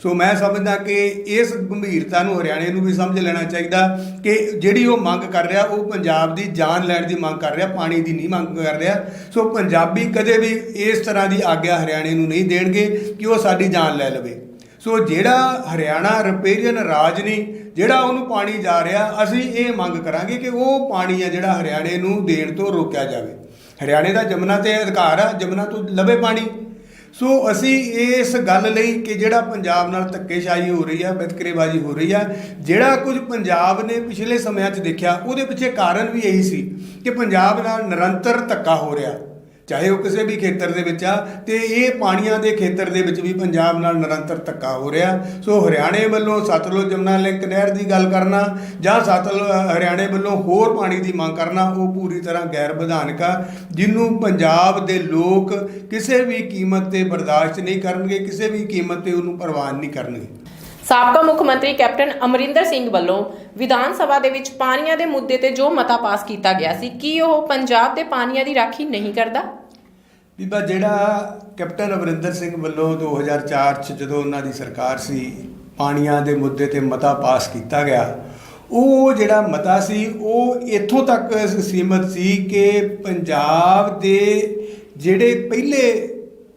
ਸੋ ਮੈਂ ਸਮਝਦਾ ਕਿ ਇਸ ਗੰਭੀਰਤਾ ਨੂੰ ਹਰਿਆਣੇ ਨੂੰ ਵੀ ਸਮਝ ਲੈਣਾ ਚਾਹੀਦਾ ਕਿ ਜਿਹੜੀ ਉਹ ਮੰਗ ਕਰ ਰਿਹਾ, ਉਹ ਪੰਜਾਬ ਦੀ ਜਾਨ ਲੈਣ ਦੀ ਮੰਗ ਕਰ ਰਿਹਾ, ਪਾਣੀ ਦੀ ਨਹੀਂ ਮੰਗ ਕਰ ਰਿਹਾ। ਸੋ ਪੰਜਾਬੀ ਕਦੇ ਵੀ ਇਸ ਤਰ੍ਹਾਂ ਦੀ ਆਗਿਆ ਹਰਿਆਣੇ ਨੂੰ ਨਹੀਂ ਦੇਣਗੇ ਕਿ ਉਹ ਸਾਡੀ ਜਾਨ ਲੈ ਲਵੇ। ਸੋ ਜਿਹੜਾ ਹਰਿਆਣਾ ਰਿਪੇਰੀਅਨ ਰਾਜ ਨਹੀਂ, ਜਿਹੜਾ ਉਹਨੂੰ ਪਾਣੀ ਜਾ ਰਿਹਾ, ਅਸੀਂ ਇਹ ਮੰਗ ਕਰਾਂਗੇ ਕਿ ਉਹ ਪਾਣੀ ਆ ਜਿਹੜਾ ਹਰਿਆਣੇ ਨੂੰ ਦੇਣ ਤੋਂ ਰੋਕਿਆ ਜਾਵੇ। ਹਰਿਆਣੇ ਦਾ ਜਮਨਾ ਤੇ ਅਧਿਕਾਰ ਆ, ਜਮਨਾ ਤੋਂ ਲਵੇ ਪਾਣੀ। ਸੋ ਅਸੀਂ ਇਸ ਗੱਲ ਲਈ ਕਿ ਜਿਹੜਾ ਪੰਜਾਬ ਨਾਲ ਧੱਕੇਸ਼ਾਹੀ ਹੋ ਰਹੀ ਆ ਵਿਤਕਰੇਬਾਜ਼ੀ ਹੋ ਰਹੀ ਆ, ਜਿਹੜਾ ਕੁਝ ਪੰਜਾਬ ਨੇ ਪਿਛਲੇ ਸਮਿਆਂ 'ਚ ਦੇਖਿਆ, ਉਹਦੇ ਪਿੱਛੇ ਕਾਰਨ ਵੀ ਇਹੀ ਸੀ ਕਿ ਪੰਜਾਬ ਨਾਲ ਨਿਰੰਤਰ ਧੱਕਾ ਹੋ ਰਿਹਾ। ਚਾਹੇ ਉਹ ਕਿਸੇ ਵੀ ਖੇਤਰ ਦੇ ਵਿੱਚ ਆ, ਤੇ ਇਹ ਪਾਣੀਆਂ ਦੇ ਖੇਤਰ ਦੇ ਵਿੱਚ ਵੀ ਪੰਜਾਬ ਨਾਲ ਨਿਰੰਤਰ ਧੱਕਾ ਹੋ ਰਿਹਾ। ਸੋ ਹਰਿਆਣੇ ਵੱਲੋਂ ਸਤਲੁਜ ਜਮਨਾ ਲਿੰਕ ਨਹਿਰ ਦੀ ਗੱਲ ਕਰਨਾ ਜਾਂ ਸਤਲ ਹਰਿਆਣੇ ਵੱਲੋਂ ਹੋਰ ਪਾਣੀ ਦੀ ਮੰਗ ਕਰਨਾ, ਉਹ ਪੂਰੀ ਤਰ੍ਹਾਂ ਗੈਰ ਵਿਧਾਨਕ ਆ, ਜਿਹਨੂੰ ਪੰਜਾਬ ਦੇ ਲੋਕ ਕਿਸੇ ਵੀ ਕੀਮਤ ਤੇ ਬਰਦਾਸ਼ਤ ਨਹੀਂ ਕਰਨਗੇ, ਕਿਸੇ ਵੀ ਕੀਮਤ ਤੇ ਉਹਨੂੰ ਪ੍ਰਵਾਨ ਨਹੀਂ ਕਰਨਗੇ। ਸਾਬਕਾ ਮੁੱਖ ਮੰਤਰੀ ਕੈਪਟਨ ਅਮਰਿੰਦਰ ਸਿੰਘ ਵੱਲੋਂ ਵਿਧਾਨ ਸਭਾ ਦੇ ਵਿੱਚ ਪਾਣੀਆਂ ਦੇ ਮੁੱਦੇ ਤੇ ਜੋ ਮਤਾ ਪਾਸ ਕੀਤਾ ਗਿਆ ਸੀ, ਕੀ ਉਹ ਪੰਜਾਬ ਦੇ ਪਾਣੀਆਂ ਦੀ ਰਾਖੀ ਨਹੀਂ ਕਰਦਾ? ਬੀਬਾ, ਜਿਹੜਾ ਕੈਪਟਨ ਅਮਰਿੰਦਰ ਸਿੰਘ ਵੱਲੋਂ 2004 ਚ ਜਦੋਂ ਉਹਨਾਂ ਦੀ ਸਰਕਾਰ ਸੀ, ਪਾਣੀਆਂ ਦੇ ਮੁੱਦੇ ਤੇ ਮਤਾ ਪਾਸ ਕੀਤਾ ਗਿਆ, ਉਹ ਜਿਹੜਾ ਮਤਾ ਸੀ, ਉਹ ਇੱਥੋਂ ਤੱਕ ਸੀਮਤ ਸੀ ਕਿ ਪੰਜਾਬ ਦੇ ਜਿਹੜੇ ਪਹਿਲੇ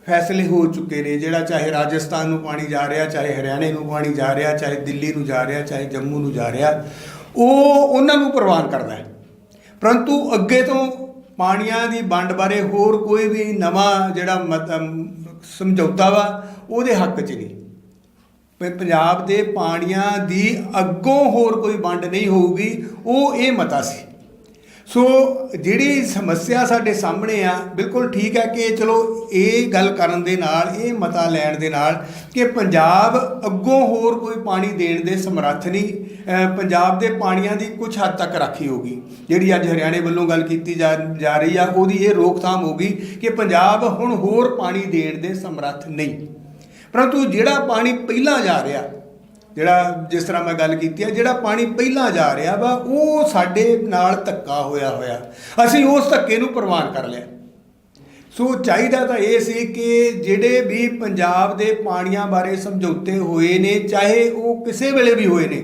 ਫੈਸਲੇ ਹੋ ਚੁੱਕੇ ਨੇ, ਜਿਹੜਾ ਚਾਹੇ ਰਾਜਸਥਾਨ ਨੂੰ ਪਾਣੀ ਜਾ ਰਿਹਾ, ਚਾਹੇ ਹਰਿਆਣੇ ਨੂੰ ਪਾਣੀ ਜਾ ਰਿਹਾ, ਚਾਹੇ ਦਿੱਲੀ ਨੂੰ ਜਾ ਰਿਹਾ, ਚਾਹੇ ਜੰਮੂ ਨੂੰ ਜਾ ਰਿਹਾ, ਉਹ ਉਹਨਾਂ ਨੂੰ ਪ੍ਰਵਾਨ ਕਰਦਾ ਹੈ। ਪਰੰਤੂ ਅੱਗੇ ਤੋਂ ਪਾਣੀਆਂ ਦੀ ਵੰਡ ਬਾਰੇ ਹੋਰ ਕੋਈ ਵੀ ਨਵਾਂ ਜਿਹੜਾ ਮਤ- ਸਮਝੌਤਾ ਵਾ, ਉਹਦੇ ਹੱਕ 'ਚ ਨਹੀਂ। ਪੰਜਾਬ ਦੇ ਪਾਣੀਆਂ ਦੀ ਅੱਗੋਂ ਹੋਰ ਕੋਈ ਵੰਡ ਨਹੀਂ ਹੋਊਗੀ, ਉਹ ਇਹ ਮਤਾ ਸੀ। ਸੋ ਜਿਹੜੀ ਸਮੱਸਿਆ ਸਾਡੇ ਸਾਹਮਣੇ ਆ, ਬਿਲਕੁਲ ਠੀਕ ਹੈ ਕਿ ਚਲੋ ਇਹ ਗੱਲ ਕਰਨ ਦੇ ਨਾਲ, ਇਹ ਮਤਾ ਲੈਣ ਦੇ ਨਾਲ ਕਿ ਪੰਜਾਬ ਅੱਗੋਂ ਹੋਰ ਕੋਈ ਪਾਣੀ ਦੇਣ ਦੇ ਸਮਰੱਥ ਨਹੀਂ ਪੰਜਾਬ ਦੇ ਪਾਣੀਆਂ ਦੀ ਕੁਝ ਹੱਦ ਤੱਕ ਰਾਖੀ ਹੋਗੀ ਜਿਹੜੀ ਅੱਜ ਹਰਿਆਣੇ ਵੱਲੋਂ ਗੱਲ ਕੀਤੀ ਜਾ ਜਾ ਰਹੀ ਆ, ਉਹਦੀ ਇਹ ਰੋਕਥਾਮ ਹੋਗੀ ਕਿ ਪੰਜਾਬ ਹੁਣ ਹੋਰ ਪਾਣੀ ਦੇਣ ਦੇ ਸਮਰੱਥ ਨਹੀਂ। ਪਰੰਤੂ ਜਿਹੜਾ ਪਾਣੀ ਪਹਿਲਾਂ ਜਾ ਰਿਹਾ ਜਿਹੜਾ ਜਿਸ ਤਰ੍ਹਾਂ ਮੈਂ ਗੱਲ ਕੀਤੀ ਹੈ ਜਿਹੜਾ ਪਾਣੀ ਪਹਿਲਾਂ ਜਾ ਰਿਹਾ ਵਾ, ਉਹ ਸਾਡੇ ਨਾਲ ਧੱਕਾ ਹੋਇਆ ਹੋਇਆ। ਅਸੀਂ ਉਸ ਧੱਕੇ ਨੂੰ ਪ੍ਰਵਾਨ ਕਰ ਲਿਆ। ਸੋ ਚਾਹੀਦਾ ਤਾਂ ਇਹ ਸੀ ਕਿ ਜਿਹੜੇ ਵੀ ਪੰਜਾਬ ਦੇ ਪਾਣੀਆਂ ਬਾਰੇ ਸਮਝੌਤੇ ਹੋਏ ਨੇ, ਚਾਹੇ ਉਹ ਕਿਸੇ ਵੇਲੇ ਵੀ ਹੋਏ ਨੇ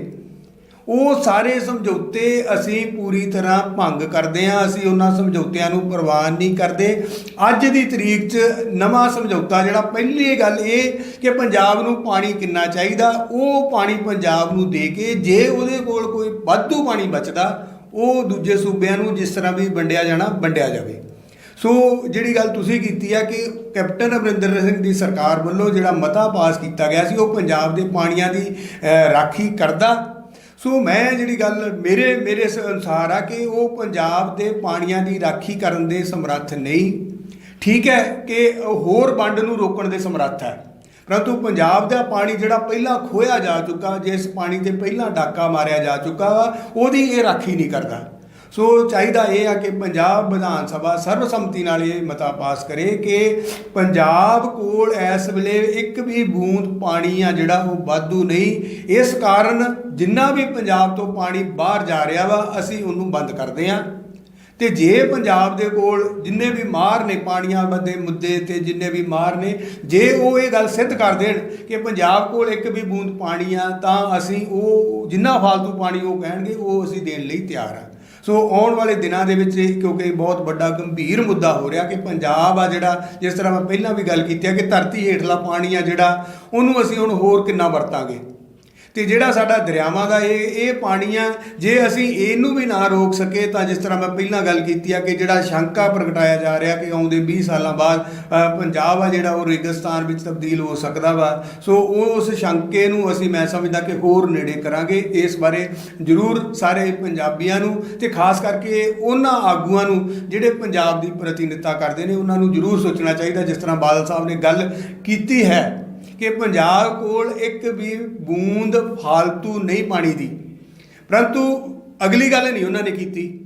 ਉਹ ਸਾਰੇ ਸਮਝੌਤੇ ਅਸੀਂ ਪੂਰੀ ਤਰ੍ਹਾਂ ਭੰਗ ਕਰਦੇ ਹਾਂ। ਅਸੀਂ ਉਹਨਾਂ ਸਮਝੌਤਿਆਂ ਨੂੰ ਪ੍ਰਵਾਨ ਨਹੀਂ ਕਰਦੇ। ਅੱਜ ਦੀ ਤਰੀਕ 'ਚ ਨਵਾਂ ਸਮਝੌਤਾ ਜਿਹੜਾ ਪਹਿਲੀ ਗੱਲ ਇਹ ਕਿ ਪੰਜਾਬ ਨੂੰ ਪਾਣੀ ਕਿੰਨਾ ਚਾਹੀਦਾ, ਉਹ ਪਾਣੀ ਪੰਜਾਬ ਨੂੰ ਦੇ ਕੇ ਜੇ ਉਹਦੇ ਕੋਲ ਕੋਈ ਵਾਧੂ ਪਾਣੀ ਬਚਦਾ, ਉਹ ਦੂਜੇ ਸੂਬਿਆਂ ਨੂੰ ਜਿਸ ਤਰ੍ਹਾਂ ਵੀ ਵੰਡਿਆ ਜਾਣਾ, ਵੰਡਿਆ ਜਾਵੇ। ਸੋ ਜਿਹੜੀ ਗੱਲ ਤੁਸੀਂ ਕੀਤੀ ਆ ਕਿ ਕੈਪਟਨ ਅਮਰਿੰਦਰ ਸਿੰਘ ਦੀ ਸਰਕਾਰ ਵੱਲੋਂ ਜਿਹੜਾ ਮਤਾ ਪਾਸ ਕੀਤਾ ਗਿਆ ਸੀ, ਉਹ ਪੰਜਾਬ ਦੇ ਪਾਣੀਆਂ ਦੀ ਰਾਖੀ ਕਰਦਾ। ਸੋ ਮੈਂ ਜਿਹੜੀ ਗੱਲ ਮੇਰੇ ਮੇਰੇ ਇਸ ਅਨੁਸਾਰ ਆ ਕਿ ਉਹ ਪੰਜਾਬ ਦੇ ਪਾਣੀਆਂ ਦੀ ਰਾਖੀ ਕਰਨ ਦੇ ਸਮਰੱਥ ਨਹੀਂ। ਠੀਕ ਹੈ ਕਿ ਹੋਰ ਵੰਡ ਨੂੰ ਰੋਕਣ ਦੇ ਸਮਰੱਥ ਹੈ। ਪਰੰਤੂ ਪੰਜਾਬ ਦਾ ਪਾਣੀ ਜਿਹੜਾ ਪਹਿਲਾਂ ਖੋਇਆ ਜਾ ਚੁੱਕਾ, ਜਿਸ ਪਾਣੀ ਤੇ ਪਹਿਲਾਂ ਡਾਕਾ ਮਾਰਿਆ ਜਾ ਚੁੱਕਾ ਵਾ, ਉਹਦੀ ਇਹ ਰਾਖੀ ਨਹੀਂ ਕਰਦਾ। ਸੋ ਚਾਹੀਦਾ ਇਹ ਆ ਕਿ ਪੰਜਾਬ ਵਿਧਾਨ ਸਭਾ ਸਰਬਸੰਮਤੀ ਨਾਲ ਇਹ ਮਤਾ ਪਾਸ ਕਰੇ ਕਿ ਪੰਜਾਬ ਕੋਲ ਇਸ ਵੇਲੇ ਇੱਕ ਵੀ ਬੂੰਦ ਪਾਣੀ ਆ ਜਿਹੜਾ ਉਹ ਵਾਧੂ ਨਹੀਂ। ਇਸ ਕਾਰਨ ਜਿੰਨਾ ਵੀ ਪੰਜਾਬ ਤੋਂ ਪਾਣੀ ਬਾਹਰ ਜਾ ਰਿਹਾ ਵਾ, ਅਸੀਂ ਉਹਨੂੰ ਬੰਦ ਕਰਦੇ ਹਾਂ ਤੇ ਜੇ ਪੰਜਾਬ ਦੇ ਕੋਲ ਜਿੰਨੇ ਵੀ ਮਾਰ ਨੇ ਪਾਣੀਆਂ ਦੇ ਮੁੱਦੇ ਤੇ ਜਿੰਨੇ ਵੀ ਮਾਰ ਨੇ, ਜੇ ਉਹ ਇਹ ਗੱਲ ਸਿੱਧ ਕਰ ਦੇਣ ਕਿ ਪੰਜਾਬ ਕੋਲ ਇੱਕ ਵੀ ਬੂੰਦ ਪਾਣੀ ਆ, ਤਾਂ ਅਸੀਂ ਉਹ ਜਿੰਨਾ ਫालतू ਪਾਣੀ ਉਹ ਕਹਿਣਗੇ, ਉਹ ਅਸੀਂ ਦੇਣ ਲਈ ਤਿਆਰ ਆ। ਸੋ ਆਉਣ ਵਾਲੇ ਦਿਨਾਂ ਦੇ ਵਿੱਚ ਇਹ ਕਿਉਂਕਿ ਇਹ ਬਹੁਤ ਵੱਡਾ ਗੰਭੀਰ ਮੁੱਦਾ ਹੋ ਰਿਹਾ ਕਿ ਪੰਜਾਬ ਆ ਜਿਹੜਾ, ਜਿਸ ਤਰ੍ਹਾਂ ਮੈਂ ਪਹਿਲਾਂ ਵੀ ਗੱਲ ਕੀਤੀ ਹੈ ਕਿ ਧਰਤੀ ਹੇਠਲਾ ਪਾਣੀ ਆ ਜਿਹੜਾ, ਉਹਨੂੰ ਅਸੀਂ ਹੁਣ ਹੋਰ ਕਿੰਨਾ ਵਰਤਾਂਗੇ? ਤੇ ਜਿਹੜਾ ਸਾਡਾ ਦਰਿਆਵਾਂ ਦਾ ਇਹ ਇਹ ਪਾਣੀ ਆ ਜੇ ਅਸੀਂ ਇਹਨੂੰ ਵੀ ਨਾ ਰੋਕ ਸਕੇ ਤਾਂ ਜਿਸ ਤਰ੍ਹਾਂ ਮੈਂ ਪਹਿਲਾਂ ਗੱਲ ਕੀਤੀ ਆ ਕਿ ਜਿਹੜਾ ਸ਼ੰਕਾ ਪ੍ਰਗਟਾਇਆ ਜਾ ਰਿਹਾ ਕਿ ਆਉਂਦੇ 20 ਸਾਲਾਂ ਬਾਅਦ ਪੰਜਾਬ ਆ ਜਿਹੜਾ ਉਹ ਰੇਗਿਸਤਾਨ ਵਿੱਚ ਤਬਦੀਲ ਹੋ ਸਕਦਾ ਵਾ। ਸੋ ਉਹ ਉਸ ਸ਼ੰਕੇ ਨੂੰ ਅਸੀਂ ਮੈਂ ਸਮਝਦਾ ਕਿ ਹੋਰ ਨੇੜੇ ਕਰਾਂਗੇ। ਇਸ ਬਾਰੇ ਜ਼ਰੂਰ ਸਾਰੇ ਪੰਜਾਬੀਆਂ ਨੂੰ ਤੇ ਖਾਸ ਕਰਕੇ ਉਹਨਾਂ ਆਗੂਆਂ ਨੂੰ ਜਿਹੜੇ ਪੰਜਾਬ ਦੀ ਪ੍ਰਤੀਨਿਧਤਾ ਕਰਦੇ ਨੇ, ਉਹਨਾਂ ਨੂੰ ਜ਼ਰੂਰ ਸੋਚਣਾ ਚਾਹੀਦਾ, ਜਿਸ ਤਰ੍ਹਾਂ ਬਾਦਲ ਸਾਹਿਬ ਨੇ ਗੱਲ ਕੀਤੀ ਹੈ। ਕਿ ਪੰਜਾਬ ਕੋਲ ਇੱਕ ਵੀ ਬੂੰਦ ਫालतू ਨਹੀਂ ਪਾਣੀ ਦੀ। ਪਰੰਤੂ ਅਗਲੀ ਗੱਲ ਨਹੀਂ ਉਹਨਾਂ ਨੇ ਕੀਤੀ।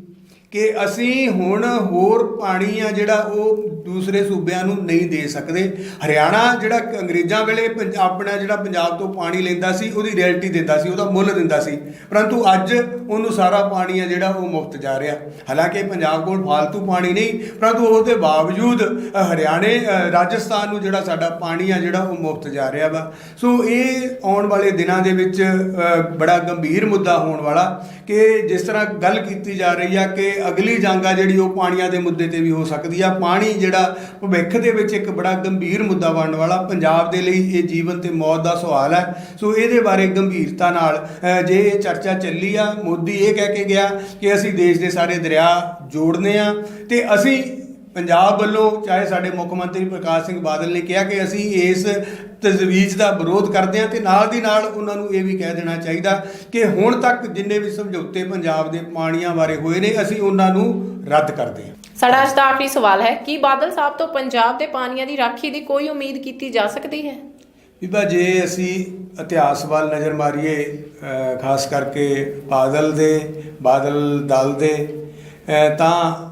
ਕਿ ਅਸੀਂ ਹੁਣ ਹੋਰ ਪਾਣੀ ਆ ਜਿਹੜਾ ਉਹ ਦੂਸਰੇ ਸੂਬਿਆਂ ਨੂੰ ਨਹੀਂ ਦੇ ਸਕਦੇ। ਹਰਿਆਣਾ ਜਿਹੜਾ ਅੰਗਰੇਜ਼ਾਂ ਵੇਲੇ ਪੰਜ- ਆਪਣਾ ਜਿਹੜਾ ਪੰਜਾਬ ਤੋਂ ਪਾਣੀ ਲੈਂਦਾ ਸੀ, ਉਹਦੀ ਰੈਇਲਟੀ ਦਿੰਦਾ ਸੀ, ਉਹਦਾ ਮੁੱਲ ਦਿੰਦਾ ਸੀ। ਪਰੰਤੂ ਅੱਜ ਉਹਨੂੰ ਸਾਰਾ ਪਾਣੀ ਆ ਜਿਹੜਾ ਉਹ ਮੁਫਤ ਜਾ ਰਿਹਾ। ਹਾਲਾਂਕਿ ਪੰਜਾਬ ਕੋਲ ਫालतू ਪਾਣੀ ਨਹੀਂ, ਪਰੰਤੂ ਉਹਦੇ ਬਾਵਜੂਦ ਹਰਿਆਣੇ ਰਾਜਸਥਾਨ ਨੂੰ ਜਿਹੜਾ ਸਾਡਾ ਪਾਣੀ ਆ ਜਿਹੜਾ ਉਹ ਮੁਫਤ ਜਾ ਰਿਹਾ ਵਾ। ਸੋ ਇਹ ਆਉਣ ਵਾਲੇ ਦਿਨਾਂ ਦੇ ਵਿੱਚ ਬੜਾ ਗੰਭੀਰ ਮੁੱਦਾ ਹੋਣ ਵਾਲਾ ਕਿ ਜਿਸ ਤਰ੍ਹਾਂ ਗੱਲ ਕੀਤੀ ਜਾ ਰਹੀ ਆ ਕਿ ਅਗਲੀ ਜੰਗ ਆ ਜਿਹੜੀ ਉਹ ਪਾਣੀਆਂ ਦੇ ਮੁੱਦੇ ਤੇ ਵੀ ਹੋ ਸਕਦੀ ਆ। ਪਾਣੀ ਜਿਹੜਾ ਭਵਿੱਖ ਦੇ ਵਿੱਚ ਇੱਕ ਬੜਾ ਗੰਭੀਰ ਮੁੱਦਾ ਬਣਨ ਵਾਲਾ, ਪੰਜਾਬ ਦੇ ਲਈ ਇਹ ਜੀਵਨ ਤੇ ਮੌਤ ਦਾ ਸਵਾਲ ਹੈ ਸੋ ਇਹਦੇ ਬਾਰੇ ਗੰਭੀਰਤਾ ਨਾਲ ਜੇ ਇਹ ਚਰਚਾ ਚੱਲੀ ਆ, ਮੋਦੀ ਇਹ ਕਹਿ ਕੇ ਗਿਆ ਕਿ ਅਸੀਂ ਦੇਸ਼ ਦੇ ਸਾਰੇ ਦਰਿਆ ਜੋੜਨੇ ਆ ਤੇ ਅਸੀਂ ਪੰਜਾਬ ਵੱਲੋਂ ਚਾਹੇ ਸਾਡੇ ਮੁੱਖ ਮੰਤਰੀ ਪ੍ਰਕਾਸ਼ ਸਿੰਘ ਬਾਦਲ ਨੇ ਕਿਹਾ ਕਿ ਅਸੀਂ ਇਸ ਤਜਵੀਜ਼ ਦਾ ਵਿਰੋਧ ਕਰਦੇ ਹਾਂ ਤੇ ਨਾਲ ਦੀ ਨਾਲ ਉਹਨਾਂ ਨੂੰ ਇਹ ਵੀ ਕਹਿ ਦੇਣਾ ਚਾਹੀਦਾ ਕਿ ਹੁਣ ਤੱਕ ਜਿੰਨੇ ਵੀ ਸਮਝੌਤੇ ਪੰਜਾਬ ਦੇ ਪਾਣੀਆਂ ਬਾਰੇ ਹੋਏ ਨੇ ਅਸੀਂ ਉਹਨਾਂ ਨੂੰ ਰੱਦ ਕਰਦੇ ਹਾਂ। ਸਾਡਾ ਅੱਜ ਦਾ ਆਖਰੀ ਸਵਾਲ ਹੈ ਕੀ ਬਾਦਲ ਸਾਹਿਬ ਤੋਂ ਪੰਜਾਬ ਦੇ ਪਾਣੀਆਂ ਦੀ ਰਾਖੀ ਦੀ ਕੋਈ ਉਮੀਦ ਕੀਤੀ ਜਾ ਸਕਦੀ ਹੈ? ਬੀਬਾ ਜੇ ਅਸੀਂ ਇਤਿਹਾਸ ਵੱਲ ਨਜ਼ਰ ਮਾਰੀਏ ਖਾਸ ਕਰਕੇ ਬਾਦਲ ਦੇ ਬਾਦਲ ਦਲ ਦੇ ਤਾਂ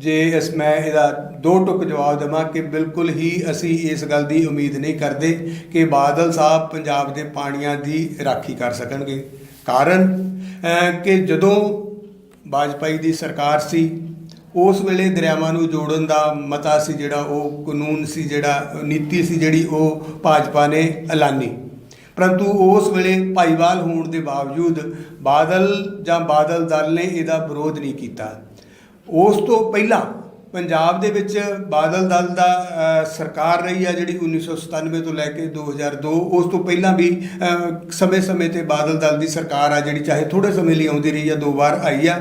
ਜੇ ਇਸ ਮੈਂ ਇਹਦਾ ਦੋ ਟੁਕ ਜਵਾਬ ਦੇਵਾਂ ਕਿ ਬਿਲਕੁਲ ਹੀ ਅਸੀਂ ਇਸ ਗੱਲ ਦੀ ਉਮੀਦ ਨਹੀਂ ਕਰਦੇ ਕਿ ਬਾਦਲ ਸਾਹਿਬ ਪੰਜਾਬ ਦੇ ਪਾਣੀਆਂ ਦੀ ਰਾਖੀ ਕਰ ਸਕਣਗੇ। ਕਾਰਨ ਕਿ ਜਦੋਂ ਬਾਜਪਾਈ ਦੀ ਸਰਕਾਰ ਸੀ, ਉਸ ਵੇਲੇ ਦਰਿਆਵਾਂ ਨੂੰ ਜੋੜਨ ਦਾ ਮਤਾ ਸੀ ਜਿਹੜਾ ਉਹ ਕਾਨੂੰਨ ਸੀ ਜਿਹੜਾ, ਨੀਤੀ ਸੀ ਜਿਹੜੀ ਉਹ ਭਾਜਪਾ ਨੇ ਐਲਾਨੀ। ਪਰੰਤੂ ਉਸ ਵੇਲੇ ਭਾਈਵਾਲ ਹੋਣ ਦੇ ਬਾਵਜੂਦ ਬਾਦਲ ਜਾਂ ਬਾਦਲ ਦਲ ਨੇ ਇਹਦਾ ਵਿਰੋਧ ਨਹੀਂ ਕੀਤਾ। ਉਸ ਤੋਂ ਪਹਿਲਾਂ ਪੰਜਾਬ ਦੇ ਵਿੱਚ ਬਾਦਲ ਦਲ ਦਾ ਸਰਕਾਰ ਰਹੀ ਆ ਜਿਹੜੀ 1997 ਤੋਂ ਲੈ ਕੇ 2002 ਉਸ ਤੋਂ ਪਹਿਲਾਂ ਵੀ ਸਮੇਂ-ਸਮੇਂ ਤੇ ਬਾਦਲ ਦਲ ਦੀ ਸਰਕਾਰ ਆ ਜਿਹੜੀ ਚਾਹੇ ਥੋੜੇ ਸਮੇਂ ਲਈ ਆਉਂਦੀ ਰਹੀ ਆ ਦੋ ਵਾਰ ਆਈ ਆ।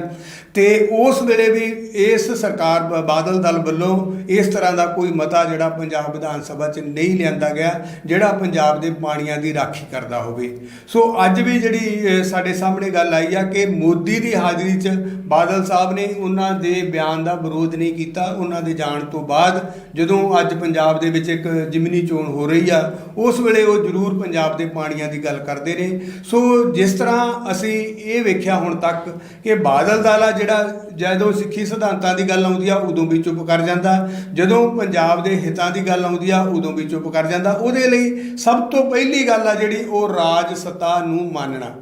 ਤੇ ਉਸ ਵੇਲੇ ਵੀ ਇਸ ਸਰਕਾਰ ਬਾਦਲ ਦਲ ਵੱਲੋਂ ਇਸ ਤਰ੍ਹਾਂ ਦਾ ਕੋਈ ਮਤਾ ਜਿਹੜਾ ਪੰਜਾਬ ਵਿਧਾਨ ਸਭਾ 'ਚ ਨਹੀਂ ਲਿਆਂਦਾ ਗਿਆ, ਜਿਹੜਾ ਪੰਜਾਬ ਦੇ ਪਾਣੀਆਂ ਦੀ ਰਾਖੀ ਕਰਦਾ ਹੋਵੇ। ਸੋ ਅੱਜ ਵੀ ਜਿਹੜੀ ਸਾਡੇ ਸਾਹਮਣੇ ਗੱਲ ਆਈ ਆ ਕਿ ਮੋਦੀ ਦੀ ਹਾਜ਼ਰੀ 'ਚ ਬਾਦਲ ਸਾਹਿਬ ਨੇ ਉਹਨਾਂ ਦੇ ਬਿਆਨ ਦਾ ਵਿਰੋਧ ਨਹੀਂ ਕੀਤਾ। ਉਹਨਾਂ ਦੇ ਜਾਣ ਤੋਂ ਬਾਅਦ ਜਦੋਂ ਅੱਜ ਪੰਜਾਬ ਦੇ ਵਿੱਚ ਇੱਕ ਜਿਮਨੀ ਚੋਣ ਹੋ ਰਹੀ ਆ, ਉਸ ਵੇਲੇ ਉਹ ਜ਼ਰੂਰ ਪੰਜਾਬ ਦੇ ਪਾਣੀਆਂ ਦੀ ਗੱਲ ਕਰਦੇ ਨੇ। ਸੋ ਜਿਸ ਤਰ੍ਹਾਂ ਅਸੀਂ ਇਹ ਵੇਖਿਆ ਹੁਣ ਤੱਕ ਕਿ ਬਾਦਲ ਦਲ ਆ ਜਿਹੜਾ ਜਦੋਂ ਸਿੱਖੀ ਸਿਧਾਂਤਾਂ ਦੀ ਗੱਲ ਆਉਂਦੀ ਆ, ਉਦੋਂ ਵੀ ਚੁੱਪ ਕਰ ਜਾਂਦਾ। ਜਦੋਂ ਪੰਜਾਬ ਦੇ ਹਿੱਤਾਂ ਦੀ ਗੱਲ ਆਉਂਦੀ ਆ, ਉਦੋਂ ਵੀ ਚੁੱਪ ਕਰ ਜਾਂਦਾ। ਉਹਦੇ ਲਈ ਸਭ ਤੋਂ ਪਹਿਲੀ ਗੱਲ ਆ ਜਿਹੜੀ ਉਹ ਰਾਜ ਸੱਤਾ ਨੂੰ ਮੰਨਣਾ।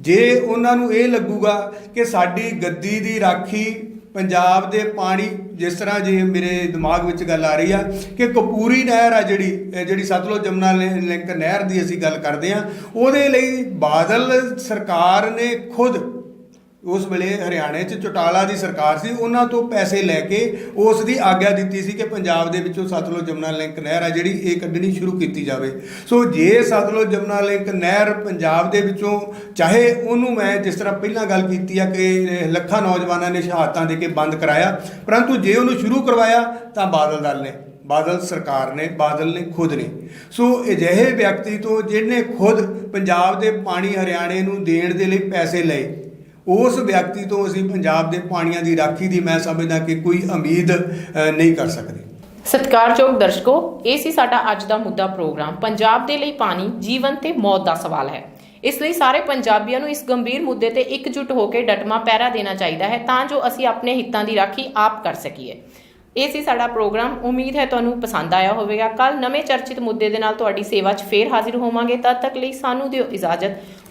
ਜੇ ਉਹਨਾਂ ਨੂੰ ਇਹ ਲੱਗੂਗਾ ਕਿ ਸਾਡੀ ਗੱਦੀ ਦੀ ਰਾਖੀ ਪੰਜਾਬ ਦੇ ਪਾਣੀ, ਜਿਸ ਤਰ੍ਹਾਂ ਜੇ ਮੇਰੇ ਦਿਮਾਗ ਵਿੱਚ ਗੱਲ ਆ ਰਹੀ ਆ, ਕਿ ਕਪੂਰੀ ਨਹਿਰ ਆ ਜਿਹੜੀ ਜਿਹੜੀ ਸਤਲੁਜ ਜਮਨਾ ਲਿੰਕ ਨਹਿਰ ਦੀ ਅਸੀਂ ਗੱਲ ਕਰਦੇ ਆ, ਉਹਦੇ ਲਈ ਬਾਦਲ ਸਰਕਾਰ ਨੇ ਖੁਦ ਉਸ ਵੇਲੇ ਹਰਿਆਣੇ 'ਚ ਚੋਟਾਲਾ ਦੀ ਸਰਕਾਰ ਸੀ, ਉਹਨਾਂ ਤੋਂ ਪੈਸੇ ਲੈ ਕੇ ਉਸ ਦੀ ਆਗਿਆ ਦਿੱਤੀ ਸੀ ਕਿ ਪੰਜਾਬ ਦੇ ਵਿੱਚੋਂ ਸਤਲੁਜ ਜਮਨਾ ਲਿੰਕ ਨਹਿਰ ਆ, ਜਿਹੜੀ ਇਹ ਕੱਢਣੀ ਸ਼ੁਰੂ ਕੀਤੀ ਜਾਵੇ। ਸੋ ਜੇ ਸਤਲੁਜ ਜਮਨਾ ਲਿੰਕ ਨਹਿਰ ਪੰਜਾਬ ਦੇ ਵਿੱਚੋਂ, ਚਾਹੇ ਉਹਨੂੰ ਮੈਂ ਜਿਸ ਤਰ੍ਹਾਂ ਪਹਿਲਾਂ ਗੱਲ ਕੀਤੀ ਆ ਕਿ ਲੱਖਾਂ ਨੌਜਵਾਨਾਂ ਨੇ ਸ਼ਹਾਦਤਾਂ ਦੇ ਕੇ ਬੰਦ ਕਰਾਇਆ, ਪਰੰਤੂ ਜੇ ਉਹਨੂੰ ਸ਼ੁਰੂ ਕਰਵਾਇਆ, ਤਾਂ ਬਾਦਲ ਦਲ ਨੇ, ਬਾਦਲ ਸਰਕਾਰ ਨੇ, ਬਾਦਲ ਨੇ ਖੁਦ ਨੇ। ਸੋ ਅਜਿਹੇ ਵਿਅਕਤੀ ਤੋਂ ਜਿਹਨੇ ਖੁਦ ਪੰਜਾਬ ਦੇ ਪਾਣੀ ਹਰਿਆਣੇ ਨੂੰ ਦੇਣ ਦੇ ਲਈ ਪੈਸੇ ਲਏ ਉਸ ਵਿਅਕਤੀ ਤੋਂ ਅਸੀਂ ਪੰਜਾਬ ਦੇ ਪਾਣੀਆਂ ਦੀ ਰਾਖੀ ਦੀ ਮੈਂ ਸਮਝਦਾ ਕਿ ਕੋਈ ਉਮੀਦ ਨਹੀਂ ਕਰ ਸਕਦੇ। ਸਤਿਕਾਰਯੋਗ ਦਰਸ਼ਕੋ, ਇਹ ਸੀ ਸਾਡਾ ਅੱਜ ਦਾ ਮੁੱਦਾ ਪ੍ਰੋਗਰਾਮ। ਪੰਜਾਬ ਦੇ ਲਈ ਪਾਣੀ ਜੀਵਨ ਤੇ ਮੌਤ ਦਾ ਸਵਾਲ ਹੈ। ਇਸ ਲਈ ਸਾਰੇ ਪੰਜਾਬੀਆਂ ਨੂੰ ਇਸ ਗੰਭੀਰ ਮੁੱਦੇ ਤੇ ਇਕਜੁੱਟ ਹੋ ਕੇ ਡਟਮਾ ਪਹਿਰਾ ਦੇਣਾ ਚਾਹੀਦਾ ਹੈ ਤਾਂ ਜੋ ਅਸੀਂ ਆਪਣੇ ਹਿੱਤਾਂ ਦੀ ਰਾਖੀ ਆਪ ਕਰ ਸਕੀਏ। ਇਹ ਸੀ ਸਾਡਾ ਪ੍ਰੋਗਰਾਮ। ਉਮੀਦ ਹੈ ਤੁਹਾਨੂੰ ਪਸੰਦ ਆਇਆ ਹੋਵੇਗਾ। ਕੱਲ ਨਵੇਂ ਚਰਚਿਤ ਮੁੱਦੇ ਦੇ ਨਾਲ ਤੁਹਾਡੀ ਸੇਵਾ 'ਚ ਫੇਰ ਹਾਜ਼ਰ ਹੋਵਾਂਗੇ। ਤਦ ਤੱਕ ਲਈ ਸਾਨੂੰ ਦਿਓ ਇਜਾਜ਼ਤ।